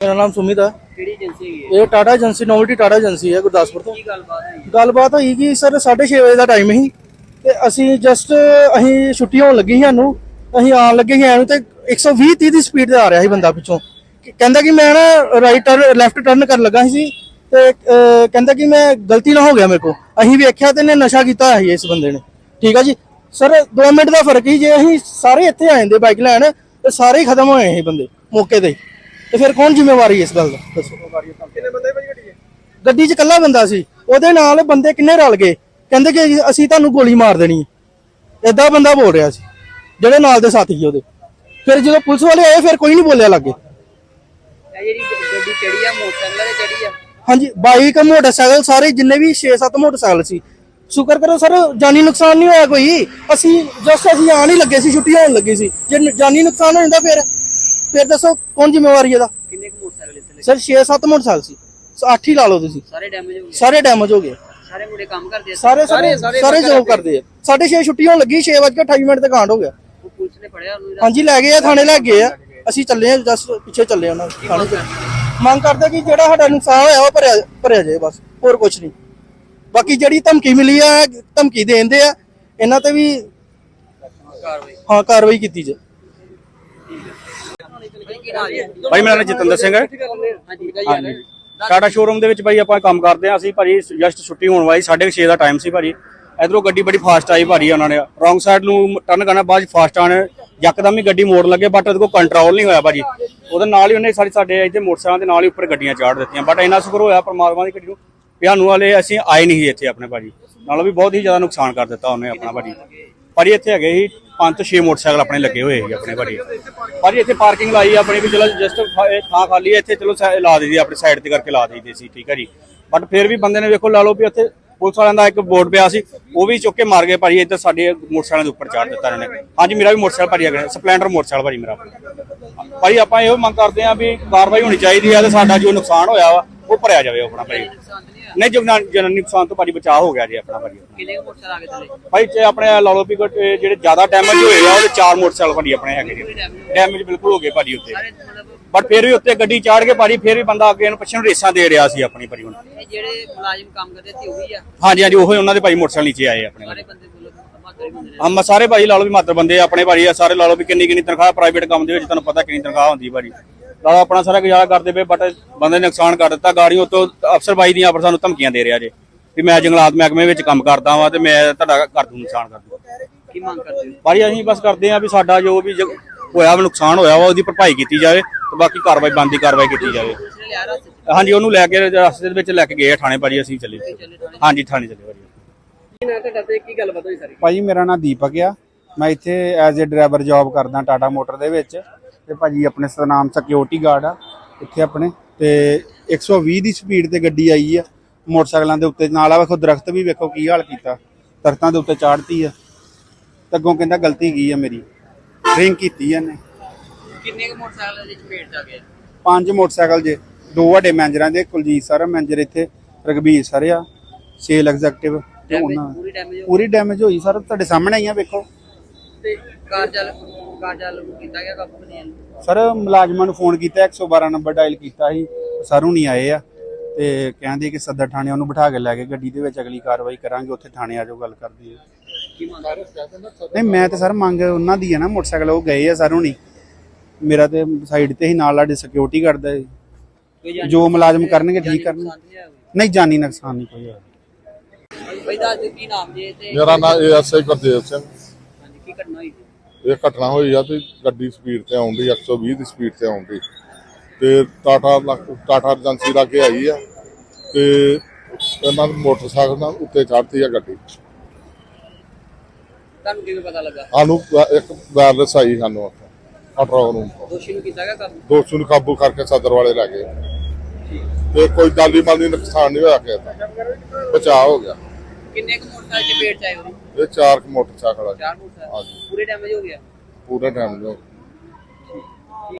ਮੇਰਾ ਨਾਮ ਸੁਮਿਤ ਹੈ ਕਿਹੜੀ ਏਜੰਸੀ ਹੈਗੀ ਹੈ? ਇਹ Tata agency novelty Tata agency ਹੈ ਗੁਰਦਾਸਪੁਰ ਤੋਂ। ਕੀ ਗੱਲਬਾਤ ਹੋਈ? ਗੱਲਬਾਤ ਹੋਈ ਕਿ ਸਰ 6:30 ਵਜੇ ਦਾ ਟਾਈਮ ਸੀ ਤੇ ਅਸੀਂ ਜਸਟ ਅਸੀਂ ਛੁੱਟੀ ਹੋਣ ਲੱਗੀ ਸੀ ਸਾਨੂੰ। ਅਸੀਂ ਆਉਣ ਲੱਗੇ ਸੀ ਐਨੂੰ ਤੇ 120 30 ਦੀ ਸਪੀਡ ਤੇ ਆ ਰਿਹਾ ਸੀ ਬੰਦਾ ਪਿੱਛੋਂ। ਕਹਿੰਦਾ ਕਿ ਮੈਂ ਨਾ ਰਾਈਟ ਟਰਨ ਲੈਫਟ ਟਰਨ ਕਰਨ ਲੱਗਾ ਸੀ ਤੇ ਕਹਿੰਦਾ ਕਿ ਮੈਂ ਗਲਤੀ ਨਾ ਹੋ ਗਿਆ ਮੇਰੇ ਕੋ ਅਸੀਂ ਵੇਖਿਆ ਤੇ ਇਹਨੇ ਨਸ਼ਾ ਕੀਤਾ ਹੋਇਆ ਸੀ ਇਸ ਬੰਦੇ ਨੇ। ਠੀਕ ਆ ਜੀ? ਸਰ 2 ਮਿੰਟ ਦਾ ਫ਼ਰਕ ਹੀ ਜੇ ਅਸੀਂ ਸਾਰੇ ਇੱਥੇ ਆ ਜਾਂਦੇ ਬਾਈਕ ਲੈਣ ਤੇ ਸਾਰੇ ਹੀ ਖਤਮ ਹੋਏ ਸੀ ਬੰਦੇ ਮੌਕੇ ਤੇ। ਹੀ। ਤੇ ਫਿਰ ਕੌਣ ਜ਼ਿੰਮੇਵਾਰੀ ਇਸ ਗੱਲ ਦਾ? ਦੱਸੋ। ਕਿੰਨੇ ਬੰਦੇ ਭਾਈ ਗੱਡੀ 'ਚ? ਗੱਡੀ 'ਚ ਇਕੱਲਾ ਬੰਦਾ ਸੀ। ਉਹਦੇ ਨਾਲ ਬੰਦੇ ਕਿੰਨੇ ਰਲ ਗਏ? ਕਹਿੰਦੇ ਕਿ ਅਸੀਂ ਤੁਹਾਨੂੰ ਗੋਲੀ ਮਾਰ ਦੇਣੀ ਹੈ। ਬੰਦਾ ਬੋਲ ਰਿਹਾ ਸੀ। ਜਿਹੜੇ ਨਾਲ ਦੇ ਸਾਥੀ ਸੀ ਉਹਦੇ। ਫਿਰ ਜਦੋਂ ਪੁਲਿਸ ਵਾਲੇ ਆਏ ਫਿਰ ਕੋਈ ਨਹੀਂ ਬੋਲਿਆ ਲੱਗੇ। ਇਹ ਜਿਹੜੀ ਗ- ਗੱਡੀ ਚੜੀ ਆ ਮੋਟਰਸਾਈਕਲ ਤੇ ਚੜੀ ਆ? ਹਾਂਜੀ ਬਾਈਕ ਮੋਟਰਸਾਈਕਲ ਸਾਰੇ ਜਿੰਨੇ ਵੀ 6-7 ਮੋਟਰਸਾਈਕਲ ਸੀ। ਸ਼ੁਕਰ ਕਰੋ ਸਰ ਜਾਨੀ ਨੁਕਸਾਨ ਨਹੀਂ ਹੋਇਆ ਕੋਈ। ਅਸੀਂ ਜਸਟ ਅਸੀਂ ਆਣ ਹੀ ਲੱਗੇ ਸੀ ਛੁੱਟੀ ਹੋਣ ਲੱਗੀ ਸੀ। ਜੇ ਜਾਨੀ ਨੁਕਸਾਨ ਹੋ ਜਾਂਦਾ ਫਿਰ ਫਿਰ ਦੱਸੋ ਕੌਣ ਜ਼ਿੰਮੇਵਾਰੀ ਇਹਦਾ? ਕਿੰਨੇ ਕੁ ਮੋਟਰਸਾਈਕਲ ਇੱਥੇ ਲੱਗੇ? ਸਰ 6-7 ਮੋਟਰਸਾਈਕਲ ਸੀ। 8 ਹੀ ਲਾ ਲਓ ਤੁਸੀਂ। ਸਾਰੇ ਡੈਮੇਜ ਹੋ ਗਏ? ਸਾਰੇ ਡੈਮੇਜ ਹੋ ਗਏ। ਸਾਰੇ ਮੁੰਡੇ ਕੰਮ ਕਰਦੇ ਆ? ਸਾਰੇ ਸਾਰੇ ਸਾਰੇ ਜੋਬ ਕਰਦੇ ਆ। ਸਾਢੇ ਛੇ ਛੁੱਟੀ ਹੋਣ ਲੱਗੀ 6:28 ਮਿੰਟ ਤੇ ਕਾਂਡ ਹੋ ਗਿਆ। ਉਹ ਪੁਲਿਸ ਨੇ ਫੜਿਆ ਉਹਨੂੰ ਇਹਦਾ ਹਾਂਜੀ ਲੈ ਗਏ ਆ ਥਾਣੇ ਲੈ ਗਏ ਆ। ਅਸੀਂ ਚੱਲੇ ਆ ਜਸਟ ਪਿੱਛੇ ਚੱਲੇ ਆ ਉਹਨਾਂ ਦੇ ਥਾਣੇ। ਚ ਮੰਗ ਕਰਦੇ ਕਿ ਜਿਹੜਾ ਸਾਡਾ ਨੁਕਸਾਨ ਹੋਇਆ ਉਹ ਭਰਿਆ ਭਰਿਆ ਜਾਏ ਬਸ ਹੋਰ ਕੁਝ ਨਹੀਂ। ਬਾਕੀ ਜਿਹੜੀ ਧਮਕੀ ਮਿਲੀ ਆ ਧਮਕੀ ਦੇਂਦੇ ਆ ਇਹਨਾਂ ਤੇ ਵੀ ਕਾਰਵਾਈ। ਹਾਂ ਕਾਰਵਾਈ ਕੀਤੀ ਜਾਏ। ਭਾਈ ਕੀ ਮੇਰਾ ਨਾਮ ਜਤਿੰਦਰ ਸਿੰਘ ਹੈ। ਹਾਂਜੀ। ਟਾਟਾ ਸ਼ੋਰੂਮ ਦੇ ਵਿੱਚ ਭਾਈ ਆਪਾਂ ਕੰਮ ਕਰਦੇ ਹਾਂ। ਅਸੀਂ ਭਾਜੀ ਜਸਟ ਛੁੱਟੀ ਹੋਣ ਵਾਲੀ 6:30 ਦਾ ਟਾਈਮ ਸੀ ਭਾਜੀ। ਇਧਰੋਂ ਗੱਡੀ ਬੜੀ ਫਾਸਟ ਆਈ ਭਾਜੀ ਉਹਨਾਂ ਨੇ। ਰੋਂਗ ਸਾਈਡ ਨੂੰ ਟਰਨ ਕਰਨਾ, ਬਾਅਦ ਫਾਸਟ ਆਣ ਯਕਦਮ ਹੀ ਗੱਡੀ ਮੋੜ ਲੱਗੇ ਬਟ ਉਹਦੇ ਕੋਲ ਕੰਟਰੋਲ ਨਹੀਂ ਹੋਇਆ ਭਾਜੀ। ਉਹਦੇ ਨਾਲ ਹੀ ਉਹਨੇ ਸਾਡੀ ਸਾਡੇ ਇੱਥੇ ਮੋਟਰਸਾਈਕਲਾਂ ਦੇ ਨਾਲ ਹੀ ਉੱਪਰ ਗੱਡੀਆਂ ਚਾੜ ਦਿੱਤੀਆਂ। ਬਟ ਇੰਨਾ ਸ਼ੁਕਰ ਹੋਇਆ ਪਰਮਾਤਮਾ ਦੀ ਗੱਡੀ ਨੂੰ। ਵੀ ਵਾਲੇ ਅਸੀਂ ਆਏ ਨਹੀਂ ਇੱਥੇ ਆਪਣੇ ਭਾਜੀ। ਨਾਲੋਂ ਵੀ ਬਹੁਤ ਹੀ ਜ਼ਿਆਦਾ ਨੁਕਸਾਨ ਕਰ ਦਿੱਤਾ ਉਹਨੇ ਆਪਣਾ ਭਾਜੀ। ਭਾਜੀ ਇੱਥੇ ਹੈਗੇ ਸੀ ਪੰਜ ਤੋਂ 6 ਮੋਟਰਸਾਈਕਲ ਆਪਣੇ ਲੱਗੇ ਹੋਏ ਸੀ ਆਪਣੇ ਭਾਜੀ ਭਾਜੀ, ਇੱਥੇ ਪਾਰਕਿੰਗ ਲਾਈ ਆਪਣੀ ਵੀ, ਚਲੋ ਜਸਟ ਥਾਂ ਖਾਲੀ ਹੈ ਇੱਥੇ ਚਲੋ ਲਾ ਦਈਦੀ ਆਪਣੀ ਸਾਈਡ ਤੇ ਕਰਕੇ ਲਾ ਦਈਦੀ ਸੀ, ਠੀਕ ਹੈ ਜੀ। ਬਟ ਫਿਰ ਵੀ ਬੰਦੇ ਨੇ ਵੇਖੋ, ਲਾ ਲਓ ਵੀ ਇੱਥੇ ਪੁਲਿਸ ਵਾਲਿਆਂ ਦਾ ਇੱਕ ਬੋਰਡ ਪਿਆ ਸੀ, ਉਹ ਵੀ ਚੁੱਕ ਕੇ ਮਾਰ ਗਏ ਭਾਜੀ, ਇੱਧਰ ਸਾਡੇ ਮੋਟਰਸਾਈਕਲ ਦੇ ਉੱਪਰ ਚਾੜ ਦਿੱਤਾ ਇਹਨਾਂ ਨੇ। ਹਾਂਜੀ, ਮੇਰਾ ਵੀ ਮੋਟਰਸਾਈਕਲ ਭਾਜੀ ਹੈਗਾ, ਸਪਲੈਂਡਰ ਮੋਟਰਸਾਈਕਲ ਭਾਜੀ ਮੇਰਾ। ਭਾਜੀ, ਆਪਾਂ ਇਹੋ ਮੰਗ ਕਰਦੇ ਹਾਂ ਵੀ ਕਾਰਵਾਈ ਹੋਣੀ ਚਾਹੀਦੀ ਹੈ ਤੇ ਸਾਡਾ ਜੋ ਨੁਕਸਾਨ ਹੋਇਆ ਵਾ, ਉਹ ਭਰਿਆ ਜਾਵੇ ਆਪਣਾ ਭਾਜੀ। ਨਹੀਂ ਜਨ ਜਨਨ ਨੁਕਸਾਨ ਤੋਂ ਭਾਜੀ ਬਚਾਅ ਹੋ ਗਿਆ ਜੀ ਆਪਣਾ ਭਾਜੀ। ਕਿੰਨੇ ਕੁ ਮੋਟਰਸਾਈਕਲ ਆ ਗਏ ਥੱਲੇ ਭਾਈ ਜੇ ਆਪਣੇ ਲਾ ਲਓ ਵੀ ਕੋਈ ਜਿਹੜੇ ਜ਼ਿਆਦਾ ਡੈਮੇਜ ਹੋਏ ਆ ਉਹਦੇ ਚਾਰ ਮੋਟਰਸਾਈਕਲ ਭਾਜੀ ਆਪਣੇ ਹੈਗੇ ਜੀ। ਡੈਮੇਜ ਬਿਲਕੁਲ ਹੋ ਗਏ ਭਾਜੀ ਉੱਤੇ। ਸਾਰੇ ਮਤਲਬ ਬਟ ਫਿਰ ਵੀ ਉੱਤੇ ਗੱਡੀ ਚਾੜ ਕੇ ਭਾਜੀ ਫਿਰ ਵੀ ਬੰਦਾ ਅੱਗੇ ਨੂੰ ਪਿੱਛੇ ਨੂੰ ਰੇਸਾਂ ਦੇ ਰਿਹਾ ਸੀ ਆਪਣੀ ਭਾਜੀ ਹੁਣ। ਇਹ ਜਿਹੜੇ ਮੁਲਾਜ਼ਮ ਕੰਮ ਕਰਦੇ ਤੇ ਉਹੀ ਆ? ਹਾਂਜੀ ਹਾਂਜੀ ਉਹੀ ਉਹਨਾਂ ਦੇ ਭਾਈ ਮੋਟਰਸਾਈਕਲ ਨੀਚੇ ਆਏ ਆਪਣੇ ਸਾਰੇ ਬੰਦੇ ਕੋਲ ਮਾਤਰੀ ਨੇ। ਹਮ ਸਾਰੇ ਭਾਈ ਲਾ ਲਓ ਵੀ ਮਾਤਰ ਬੰਦੇ ਆ ਆਪਣੇ ਭਾਜੀ ਆ ਸਾਰੇ ਲਾ ਲਓ ਵੀ ਕਿੰਨੀ ਕਿੰਨੀ ਤਨਖਾਹ ਪ੍ਰਾਈਵੇਟ ਕੰਮ ਦੇ ਵਿੱਚ ਤੁਹਾਨੂੰ ਪਤਾ ਕਿੰਨੀ ਤਨਖਾਹ ਹੁੰਦੀ ਭਾਜੀ। ਲਾ ਲਓ ਆਪਣਾ ਸਾਰਾ ਗੁਜ਼ਾਰਾ ਕਰਦੇ ਪਏ ਬਟ ਬੰਦੇ ਨੇ ਨੁਕਸਾਨ ਕਰ ਦਿੱਤਾ। ਗਾੜੀਆਂ ਤੋਂ ਅਫਸਰ ਬਾਈ ਦੀਆਂ ਪਰ ਸਾਨੂੰ ਧਮਕੀਆਂ ਦੇ ਰਿਹਾ ਜੇ ਵੀ ਮੈਂ ਜੰਗਲਾਤ ਮਹਿਕਮੇ ਵਿੱਚ ਕੰਮ ਕਰਦਾ ਵਾਂ ਤੇ ਮੈਂ ਤੁਹਾਡਾ ਕਰ ਦੂੰ ਨੁਕਸਾਨ ਕਰ ਦੂੰ ਕੀ ਮੰਗ ਕਰਦੇ ਹੋ? ਭਾਜੀ ਅਸੀਂ ਬਸ ਕਰਦੇ ਆ ਵੀ ਸਾਡਾ ਜੋ ਵੀ ਹੋਇਆ ਵਾ ਨੁਕਸਾਨ ਹੋਇਆ ਵਾ ਉਹਦੀ ਭਰਪਾਈ ਕੀਤੀ ਜਾਵੇ ਤੇ ਬਾਕੀ ਕਾਰਵਾਈ ਬੰਦੀ ਕਾਰਵਾਈ ਕੀਤੀ ਜਾਵੇ। ਨੇ ਹਾਂਜੀ ਉਹਨੂੰ ਲੈ ਕੇ ਰਸਤੇ ਦੇ ਵਿੱਚ ਲੈ ਕੇ ਗਏ ਥਾਣੇ ਭਾਜੀ ਅਸੀਂ ਚੱਲੇ। ਹਾਂਜੀ ਥਾਣੇ ਚੱਲੇ ਭਾਜੀ। ਕੀ ਨਾ ਤੁਹਾਡਾ ਤੇ ਕੀ ਗੱਲਬਾਤ ਹੋਈ ਸਾਰੀ? ਭਾਜੀ ਮੇਰਾ ਨਾਮ ਦੀਪਕ ਆ। ਮੈਂ ਇੱਥੇ ਐਜ਼ ਅ ਡਰਾਈਵਰ ਜੌਬ ਕਰਦਾ ਟਾਟਾ ਮੋਟਰ ਦੇ ਵਿੱਚ। ਤੇ ਭਾਜੀ ਆਪਣੇ ਸਤਨਾਮ ਸਿਕਿਉਰਿਟੀ ਗਾਰਡ ਆ ਇੱਥੇ ਆਪਣੇ ਤੇ 120 ਦੀ ਸਪੀਡ ਤੇ ਗੱਡੀ ਆਈ ਆ ਮੋਟਰਸਾਈਕਲਾਂ ਦੇ ਉੱਤੇ ਨਾਲ ਆ ਵੇਖੋ ਦਰਖਤ ਵੀ ਵੇਖੋ ਕੀ ਹਾਲ ਕੀਤਾ ਦਰਖਤਾਂ ਦੇ ਉੱਤੇ ਚਾੜਤੀ ਆ ਅੱਗੋਂ ਕਹਿੰਦਾ ਗਲਤੀ ਕੀ ਆ ਮੇਰੀ ਡਰਿੰਕ ਕੀਤੀ ਇਹਨੇ। ਕਿੰਨੇ ਕੁ ਮੋਟਰਸਾਈਕਲ ਦੇ ਚਪੇਟ ਚ ਆ? ਗਏ ਪੰਜ ਮੋਟਰਸਾਈਕਲ ਜੇ ਦੋ ਵੱਡੇ ਮੈਨੇਜਰਾਂ ਦੇ ਕੁਲਜੀਤ ਸਰ ਮੈਨੇਜਰ ਇੱਥੇ ਰਗਬੀਰ ਸਰ ਆ ਸੇਲ ਐਗਜ਼ੈਕਟਿਵ ਤੇ ਉਹਨਾਂ ਪੂਰੀ ਡੈਮੇਜ ਹੋਈ ਸਰ ਤੁਹਾਡੇ ਸਾਹਮਣੇ ਹੀ ਆ ਵੇਖੋ। ਤੇ ਕਾਰ ਚੱਲ ਕੀਤਾ ਗਿਆ ਨਹੀਂ? ਸਰ ਮੁਲਾਜ਼ਮਾਂ ਨੂੰ ਫੋਨ ਕੀਤਾ 112 ਨੰਬਰ ਡਾਇਲ ਕੀਤਾ ਸੀ ਸਰ ਹੁਣੀ ਆਏ ਆ ਤੇ ਕਹਿੰਦੇ ਕਿ ਸਦਰ ਥਾਣੇ ਉਹਨੂੰ ਬਿਠਾ ਕੇ ਲੈ ਕੇ ਗੱਡੀ ਦੇ ਵਿੱਚ ਅਗਲੀ ਕਾਰਵਾਈ ਕਰਾਂਗੇ ਉੱਥੇ ਥਾਣੇ ਆ ਜਾਓ ਗੱਲ ਕਰਦੀ ਹੈ ਮੰਗ ਨਹੀਂ ਮੈਂ ਤਾਂ ਸਰ ਮੰਗ ਉਹਨਾਂ ਦੀ ਹੈ ਨਾ ਮੋਟਰਸਾਈਕਲ ਉਹ ਗਏ ਆ ਸਰ ਹੁਣੀ। ਮੇਰਾ ਤੇ ਸਾਈਡ ਤੇ ਹੀ ਨਾਲ ਸਾਡੇ ਸਿਕਿਉਰਿਟੀ ਕਰਦਾ ਜਾਣੀ ਜੋ ਮੁਲਾਜ਼ਮ ਕਰਨਗੇ ਠੀਕ ਕਰਨਗੇ। ਨੁਕਸਾਨ ਨਹੀਂ ਨਹੀਂ ਜਾਨੀ ਨੁਕਸਾਨ ਨਹੀਂ ਕੋਈ ਹੋਇਆ। ਬਈ ਦਿਓ ਕੀ ਨਾਮ ਜੇ ਤੇ? ਮੇਰਾ ਨਾਮ ਐਸਆਈ ਗੁਰਦੇਵ ਸਿੰਘ। ਹਾਂਜੀ ਕੀ ਘਟਨਾ ਹੋਈ? ਇਹ ਘਟਨਾ ਹੋਈ ਆ ਤੇ ਗੱਡੀ ਸਪੀਡ ਤੇ ਆਉਂਦੀ 120 ਦੀ ਸਪੀਡ ਤੇ ਆਉਂਦੀ ਤੇ ਟਾਟਾ ਟਾਟਾ ਏਜੰਸੀ ਲਾਗੇ ਆਈ ਆ ਤੇ ਇਹਨਾਂ ਦੇ ਮੋਟਰਸਾਈਕਲ ਨਾਲ ਉੱਤੇ ਚੜ੍ਹਤੀ ਆ ਗੱਡੀ। ਤੁਹਾਨੂੰ ਕਿਵੇਂ ਪਤਾ ਲੱਗਾ? ਸਾਨੂੰ ਇੱਕ ਵਾਇਰਲੈਸ ਆਈ ਸਾਨੂੰ ਕੰਟਰੋਲ ਰੂਮ ਤੋਂ। ਦੋਸ਼ੀ ਨੂੰ ਕੀਤਾ ਗਿਆ ਕਾਬੂ? ਦੋਸਤ ਨੂੰ ਕਾਬੂ ਕਰਕੇ ਸਦਰ ਵਾਲੇ ਲੈ ਗਏ। ਤੇ ਕੋਈ ਜਾਨੀ ਮਾਲੀ ਨੁਕਸਾਨ ਨਹੀਂ ਹੋਇਆ ਕਿਸੇ ਦਾ। ਬਚਾਅ ਹੋ ਗਿਆ। ਕਿੰਨੇ ਕੁ ਮੋਟਰਸਾਈਕਲ ਚਪੇਟ ਚ ਆਏ ਉਹਦੇ ਇਹ ਚਾਰ ਕੁ ਮੋਟਰਸਾਈਕਲ ਆ। ਚਾਰ ਮੋਟਰਸਾਈਕਲ? ਹਾਂਜੀ। ਪੂਰੇ ਡੈਮੇਜ ਹੋ ਗਿਆ ਪੂਰਾ ਟਾਈਮ ਜੋ